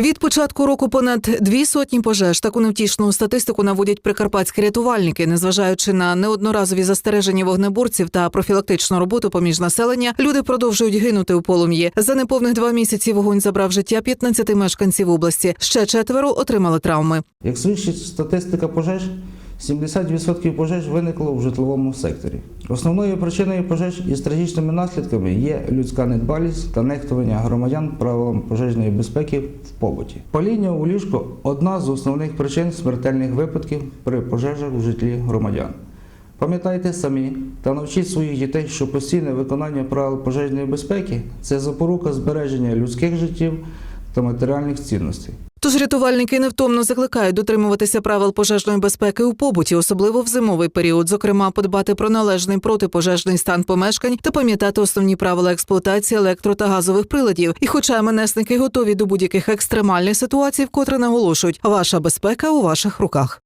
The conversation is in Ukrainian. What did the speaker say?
Від початку року понад дві сотні пожеж. Таку невтішну статистику наводять прикарпатські рятувальники, незважаючи на неодноразові застереження вогнеборців та профілактичну роботу поміж населення. Люди продовжують гинути у полум'ї. За неповних два місяці вогонь забрав життя 15 мешканців області. Ще четверо отримали травми. Як свідчить статистика пожеж, 70% пожеж виникло в житловому секторі. Основною причиною пожеж із трагічними наслідками є людська недбалість та нехтування громадян правилам пожежної безпеки в побуті. Паління у ліжко одна з основних причин смертельних випадків при пожежах у житлі громадян. Пам'ятайте самі та навчіть своїх дітей, що постійне виконання правил пожежної безпеки це запорука збереження людських життів та матеріальних цінностей. Тож рятувальники невтомно закликають дотримуватися правил пожежної безпеки у побуті, особливо в зимовий період. Зокрема, подбати про належний протипожежний стан помешкань та пам'ятати основні правила експлуатації електро та газових приладів. І, хоча МНСники готові до будь-яких екстремальних ситуацій, вкотре наголошують, ваша безпека у ваших руках.